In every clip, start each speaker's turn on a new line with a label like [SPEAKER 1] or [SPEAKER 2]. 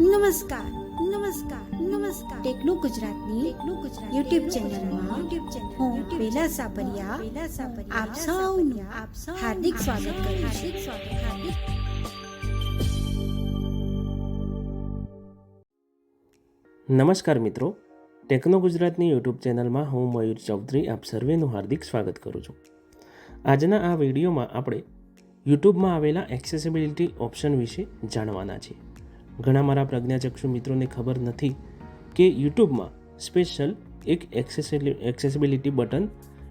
[SPEAKER 1] નમસ્કાર નમસ્કાર નમસ્કાર. ટેકનો ગુજરાતની ટેકનો ગુજરાત યુટ્યુબ ચેનલમાં યુટ્યુબ ચેનલ હું વેલા સાપરિયા. વેલા સાપરિયા. આપ સૌનું આપ સૌ હાર્દિક સ્વાગત કરું હાર્દિક સ્વાગત હાર્દિક.
[SPEAKER 2] નમસ્કાર મિત્રો. ટેકનો ગુજરાતની યુટ્યુબ ચેનલમાં હું મયુર ચૌધરી આપ સર્વેનું હાર્દિક સ્વાગત કરું છું. આજના આ વિડીયોમાં આપણે યુટ્યુબમાં આવેલા એક્સેસિબિલિટી ઓપ્શન વિશે જાણવાના છીએ. ઘણા મારા પ્રજ્ઞાચક્ષુ મિત્રોને ખબર નથી કે યુટ્યુબમાં સ્પેશિયલ એક એક્સેસિબિલિટી બટન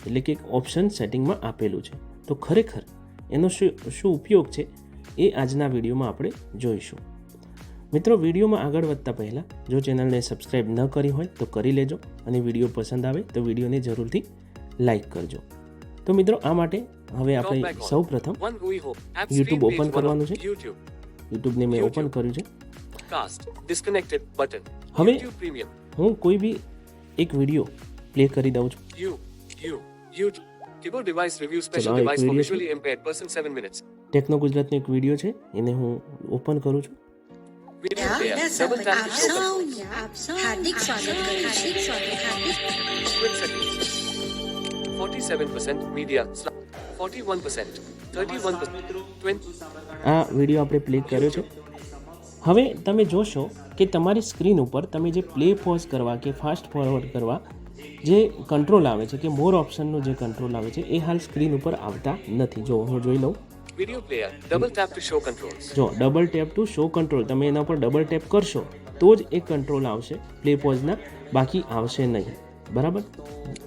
[SPEAKER 2] એટલે કે એક ઓપ્શન સેટિંગમાં આપેલું છે. તો ખરેખર એનો શું શું ઉપયોગ છે એ આજના વિડીયોમાં આપણે જોઈશું. મિત્રો વિડીયોમાં આગળ વધતા પહેલાં જો ચેનલને સબસ્ક્રાઈબ ન કરી હોય તો કરી લેજો અને વીડિયો પસંદ આવે તો વિડીયોને જરૂરથી લાઈક કરજો. તો મિત્રો આ માટે હવે આપણે સૌ પ્રથમ યુટ્યુબ ઓપન કરવાનું છે. યુટ્યુબને મેં ઓપન કર્યું છે.
[SPEAKER 3] Cast disconnected button.
[SPEAKER 2] હવે
[SPEAKER 3] Premium.
[SPEAKER 2] હું કોઈ બી એક વીડિયો પ્લે કરી દઉં છું
[SPEAKER 3] You you YouTube. Keyboard device review special
[SPEAKER 2] ચલો, આ એક
[SPEAKER 3] device for
[SPEAKER 2] video છે.
[SPEAKER 3] visually impaired person 7 minutes.
[SPEAKER 2] Techno ગુજરાતનો એક વીડિયો છે એને હું ઓપન કરું છું
[SPEAKER 3] Video player.
[SPEAKER 1] Bela
[SPEAKER 3] Double tap
[SPEAKER 1] Sapariya
[SPEAKER 3] to
[SPEAKER 1] આપ સૌ હાર્દિક સ્વાગત કરું હાર્દિક સ્વાગત હાર્દિક
[SPEAKER 3] Quick settings. 47% media. sli- 41%. 31%. 20.
[SPEAKER 2] આ વીડિયો આપણે પ્લે કર્યો છે હવે તમે જોશો કે તમારી સ્ક્રીન ઉપર તમે જે પ્લે પોઝ કરવા કે ફાસ્ટ ફોરવર્ડ કરવા જે કંટ્રોલ આવે છે કે મોર ઓપ્શનનો જે કંટ્રોલ આવે છે એ હાલ સ્ક્રીન ઉપર આવતા નથી. જો હું જોઈ લઉં.
[SPEAKER 3] જો double tap to show
[SPEAKER 2] control તમે એના પર ડબલ ટેપ કરશો તો જ એ કંટ્રોલ આવશે પ્લે પોઝના બાકી આવશે નહીં. બરાબર?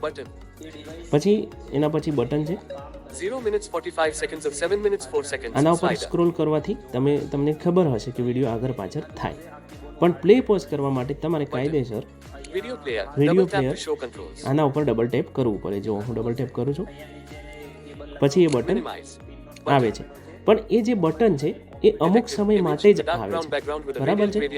[SPEAKER 3] Button.
[SPEAKER 2] પછી એના પછી બટન છે
[SPEAKER 3] 0 minutes 45 seconds of 7 minutes 4 seconds.
[SPEAKER 2] આના ઉપર. સ્ક્રોલ કરવાથી તમે તમને ખબર હશે કે વીડિયો આગળ પાછળ થાય પણ પ્લે પોઝ કરવા માટે તમારે કાયદેસર
[SPEAKER 3] વીડિયો પ્લેયર.
[SPEAKER 2] આના ઉપર ડબલ ટેપ કરવું પડે જો હું ડબલ ટેપ કરું છું પછી એ બટન. આવે છે પણ એ જે બટન છે એ અમુક સમય માટે જ આવે છે. બરાબર છે.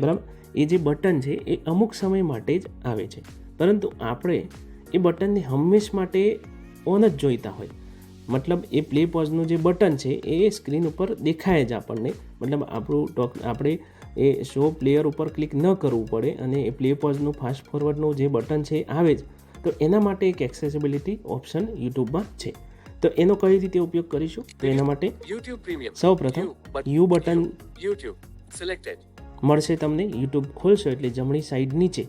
[SPEAKER 2] બરાબર? એ જે બટન છે એ અમુક સમય માટે જ આવે છે. પરંતુ આપણે એ બટનને હંમેશ માટે ઓન જ જોઈતા હોય. મતલબ એ પ્લે પોઝનું જે બટન છે એ સ્ક્રીન ઉપર દેખાય જ આપણને. મતલબ આપણું ટોક આપણે એ શો પ્લેયર ઉપર ક્લિક ન કરવું પડે અને એ પ્લે પોઝનું ફાસ્ટ ફોરવર્ડનું જે બટન છે આવે જ. તો એના માટે એક એક્સેસિબિલિટી ઓપ્શન યુટ્યુબમાં છે. તો એનો કઈ રીતે ઉપયોગ કરીશું? તો એના માટે
[SPEAKER 3] YouTube પ્રીમિયમ સૌપ્રથમ
[SPEAKER 2] યુ બટન
[SPEAKER 3] YouTube. સિલેક્ટેડ
[SPEAKER 2] મળશે તમને યુટ્યુબ ખોલશો એટલે જમણી સાઈડ નીચે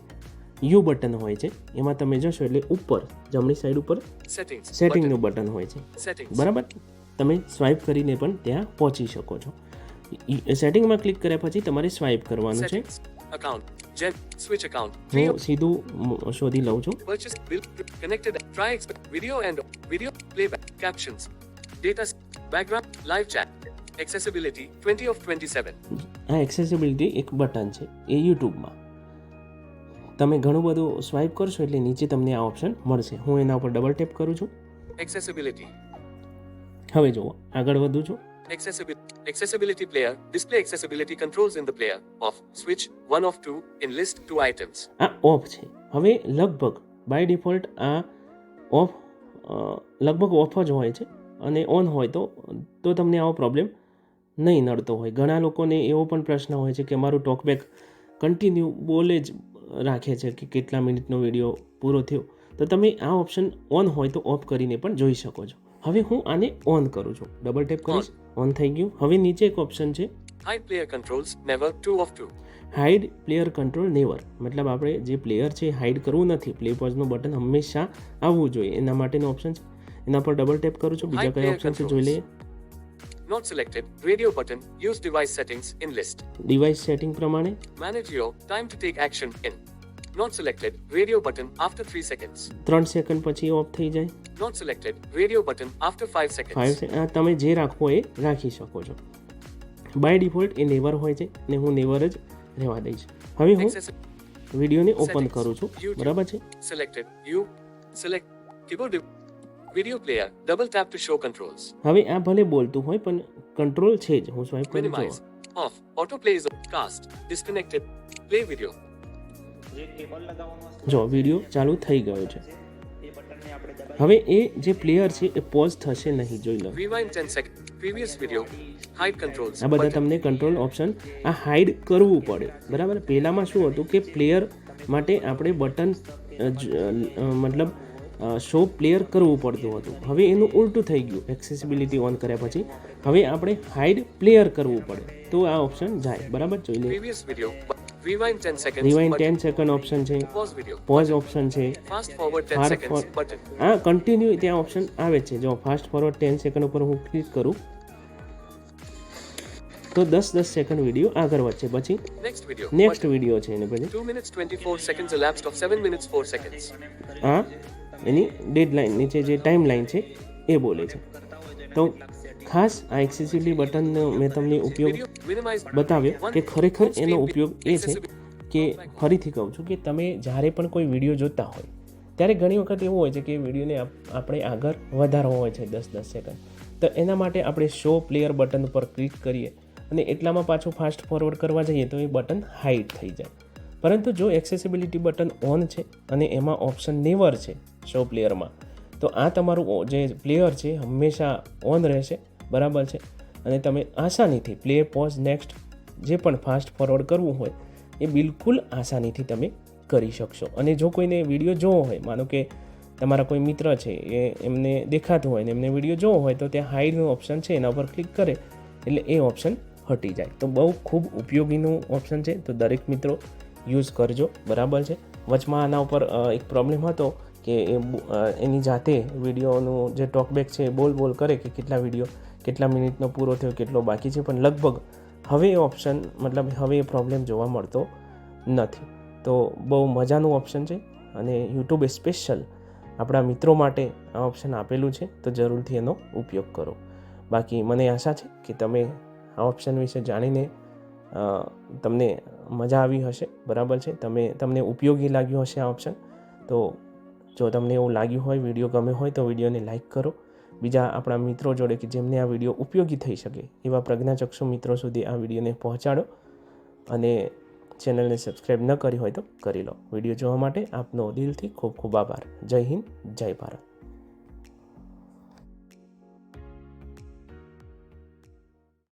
[SPEAKER 2] યુ બટન હોય છે. એમાં તમે જોશો એટલે ઉપર જમણી સાઈડ ઉપર
[SPEAKER 3] સેટિંગ્સ
[SPEAKER 2] સેટિંગનું બટન હોય છે. બરાબર? તમે સ્વાઇપ કરીને પણ ત્યાં પહોંચી શકો છો. સેટિંગમાં ક્લિક કર્યા પછી તમારે સ્વાઇપ કરવાનું છે.
[SPEAKER 3] Account. Gen. Switch account.
[SPEAKER 2] હું સીધું શોધી લઉં છું
[SPEAKER 3] purchase bill connected. Try video and video playback captions. Data background live chat. Accessibility 20 of 27.
[SPEAKER 2] આ એક્સેસિબિલિટી એક બટન છે એ યુટ્યુબમાં તમે ઘણું બધું સ્વાઇપ કરશો એટલે નીચે તમને આ ઓપ્શન મળશે હું એના ઉપર ડબલ ટેપ કરું છું
[SPEAKER 3] એક્સેસિબિલિટી
[SPEAKER 2] હવે જુઓ આગળ વધું છું
[SPEAKER 3] Accessibility. Accessibility player. Display accessibility controls in the player. Off. Switch. One of two. In list two items.
[SPEAKER 2] આ ઓફ છે હવે લગભગ બાય ડિફોલ્ટ આ ઓફ લગભગ ઓફ જ હોય છે અને ઓન હોય તો તો તમને આવો પ્રોબ્લેમ નહીં નડતો હોય ઘણા લોકોને એવો પણ પ્રશ્ન હોય છે કે મારું ટોકબેક કન્ટિન્યુ બોલે જ રાખે છે કે કેટલા મિનિટનો વીડિયો પૂરો થયો તો તમે આ ઓપ્શન ઓન હોય તો ઓફ કરીને પણ જોઈ શકો છો હવે હું આને ઓન કરું છું. ડબલ ટેપ કરીશ ઓન થઈ ગયું. હવે નીચે એક ઓપ્શન છે.
[SPEAKER 3] Hide player controls never to off to
[SPEAKER 2] hide player control never મતલબ આપણે જે પ્લેયર છે હાઇડ કરવું નથી. પ્લે પોઝનું બટન હંમેશા આવવું જોઈએ. એના માટેનો ઓપ્શન છે. એના પર ડબલ ટેપ કરું છું. બીજા કયા ઓપ્શન છે જોઈ લઈએ.
[SPEAKER 3] Not selected radio button use device settings in list
[SPEAKER 2] device setting પ્રમાણે.
[SPEAKER 3] Manage your time to take action in. Not selected. Radio button after 3 seconds.
[SPEAKER 2] ત્રણ સેકન્ડ પછી ઓફ થઈ જાય
[SPEAKER 3] Not selected. Radio button after 5 seconds.
[SPEAKER 2] Five તમે જે રાખવો એ રાખી શકો છો બાય ડિફોલ્ટ એ નેવર હોય છે ને હું નેવર જ રહેવા દઈશ હવે હું
[SPEAKER 3] Accessi-
[SPEAKER 2] વિડીયોને ઓપન
[SPEAKER 3] Settings.
[SPEAKER 2] કરું છું
[SPEAKER 3] YouTube.
[SPEAKER 2] બરાબર છે
[SPEAKER 3] selected. You select keyboard. div- Video player. Double tap to show controls.
[SPEAKER 2] હવે આ ભલે બોલતું હોય પણ કંટ્રોલ છે જ હું સ્વાઇપ કરું
[SPEAKER 3] Minimize.
[SPEAKER 2] છું
[SPEAKER 3] Off. Autoplay is cast. Disconnected. Play video.
[SPEAKER 2] જો વીડિયો ચાલુ થઈ ગયો છે. હવે એ જે પ્લેયર છે એ પોઝ થશે નહીં જોઈ લો.
[SPEAKER 3] Rewind 10 seconds. previous video, hide controls.
[SPEAKER 2] આ બધા તમને કંટ્રોલ ઓપ્શન આ હાઈડ કરવું પડે. બરાબર? પહેલાંમાં શું હતું કે પ્લેયર માટે આપણે બટન મતલબ શો પ્લેયર કરવું પડતું હતું. હવે એનું ઉલટું થઈ ગયું. એક્સેસિબિલિટી ઓન કર્યા પછી હવે આપણે હાઈડ પ્લેયર કરવું પડે. તો આ ઓપ્શન જાય. બરાબર? જોઈ લે.
[SPEAKER 3] Rewind 10 seconds.
[SPEAKER 2] Rewind
[SPEAKER 3] button.
[SPEAKER 2] Ten second option છે
[SPEAKER 3] Pause video.
[SPEAKER 2] પોઝ ઓપ્શન છે
[SPEAKER 3] Fast forward 10
[SPEAKER 2] Fast
[SPEAKER 3] seconds.
[SPEAKER 2] for-
[SPEAKER 3] Button.
[SPEAKER 2] આ કન્ટિન્યુ ત્યાં ઓપ્શન આવે છે જો ફાસ્ટ ફોરવર્ડ ટેન સેકન્ડ ઉપર હું ક્લિક કરું તો દસ દસ સેકન્ડ વીડિયો આગળ વધશે પછી
[SPEAKER 3] Next video.
[SPEAKER 2] નેક્સ્ટ. વીડિયો છે એને પછી
[SPEAKER 3] 2 minutes 24 seconds elapsed of 7 minutes 4 seconds.
[SPEAKER 2] આ એની ડેડલાઇન નીચે જે ટાઈમ લાઈન છે એ બોલે છે તો ખાસ આ એક્સેસિબિલિટી બટનનો મેં તમને ઉપયોગ બતાવ્યો કે ખરેખર એનો ઉપયોગ એ છે કે ફરીથી કહું છું કે તમે જ્યારે પણ કોઈ વીડિયો જોતા હોય, ત્યારે ઘણી વખત એવું હોય છે કે વિડીયોને આપણે આગળ વધારવો હોય છે દસ દસ સેકન્ડ તો એના માટે આપણે શો પ્લેયર બટન ઉપર ક્લિક કરીએ અને એટલામાં પાછું ફાસ્ટ ફોરવર્ડ કરવા જઈએ તો એ બટન હાઈડ થઈ જાય. પરંતુ જો એક્સેસિબિલિટી બટન ઓન છે અને એમાં ઓપ્શન નેવર છે શો પ્લેયરમાં તો આ તમારું જે પ્લેયર છે હંમેશા ઓન રહેશે બરાબર છે. અને તમે આસાનીથી પ્લે પોઝ નેક્સ્ટ જે પણ ફાસ્ટ ફોરવર્ડ કરવું હોય, એ બિલકુલ આસાનીથી તમે કરી શકશો. અને જો કોઈને વીડિયો જોવો હોય, માનો કે તમારા કોઈ મિત્ર છે, એ એમને દેખાતું હોય ને એમને વીડિયો જોવો હોય, તો ત્યાં હાઈડનું ઓપ્શન છે, એના પર ક્લિક કરે, એટલે એ ઓપ્શન હટી જાય. તો બહુ ખૂબ ઉપયોગીનું ઓપ્શન છે, તો દરેક મિત્રો યુઝ કરજો. બરાબર છે? વચમાં આના ઉપર એક પ્રોબ્લેમ હતો કે એ એની જાતે વિડીયોનું જે ટોકબેક છે, એ બોલ બોલ કરે કે કેટલા વીડિયો કેટલા મિનિટનો પૂરો થયો, કેટલો બાકી છે, પણ લગભગ હવે એ ઓપ્શન મતલબ હવે એ પ્રોબ્લેમ જોવા મળતો નથી. તો બહુ મજાનું ઓપ્શન છે અને યુટ્યુબે સ્પેશિયલ આપણા મિત્રો માટે આ ઓપ્શન આપેલું છે, તો જરૂરથી એનો ઉપયોગ કરો. બાકી મને આશા છે કે તમે આ ઓપ્શન વિશે જાણીને તમને મજા આવી હશે, બરાબર છે? તમે, તમને ઉપયોગી લાગ્યું હશે આ ઓપ્શન તો જો તમને એવું લાગ્યું હોય વીડિયો ગમે હોય, તો વિડીયોને લાઈક કરો. બીજા આપણા મિત્રો જોડે કે જેમને આ વીડિયો ઉપયોગી થઈ શકે, એવા પ્રજ્ઞાચક્ષુ મિત્રો સુધી આ વિડીયોને પહોંચાડો અને ચેનલને સબસ્ક્રાઈબ ન કરી હોય તો કરી લો. વીડિયો જોવા માટે આપનો દિલથી ખૂબ ખૂબ આભાર. જય હિન્દ, જય ભારત.